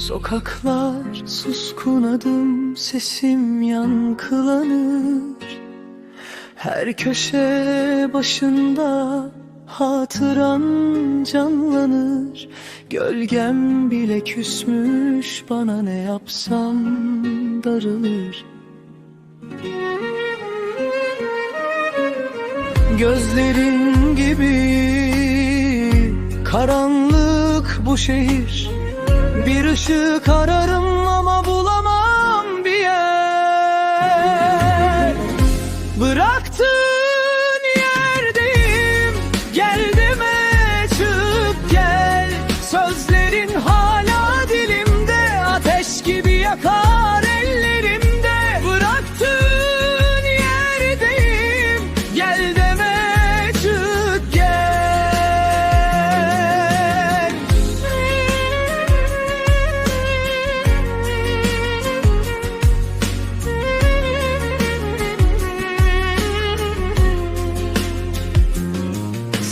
Sokaklar suskun adım sesim yankılanır. Her köşe başında hatıran canlanır. Gölgem bile küsmüş bana ne yapsam darılır. Gözlerin gibi karanlık bu şehir Bir ışık ararım ama bulamam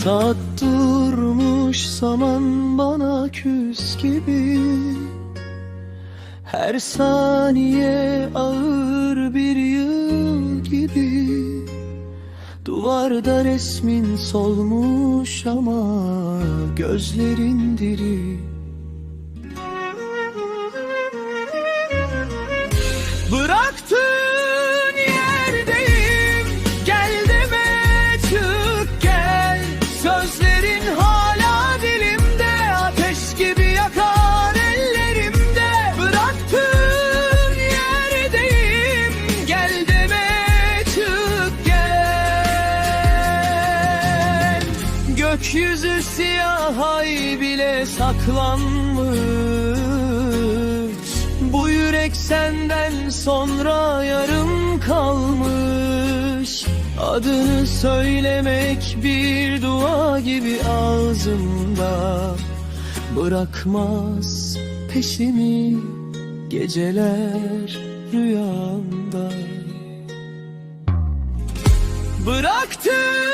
Saat durmuş zaman bana küs gibi. Her saniye ağır bir yıl gibi. Duvarda resmin solmuş ama gözlerin diri Gökyüzü siyah ay bile saklanmış. Bu yürek senden sonra yarım kalmış. Adını söylemek bir dua gibi ağzımda. Bırakmaz peşimi geceler rüyamda. Bıraktın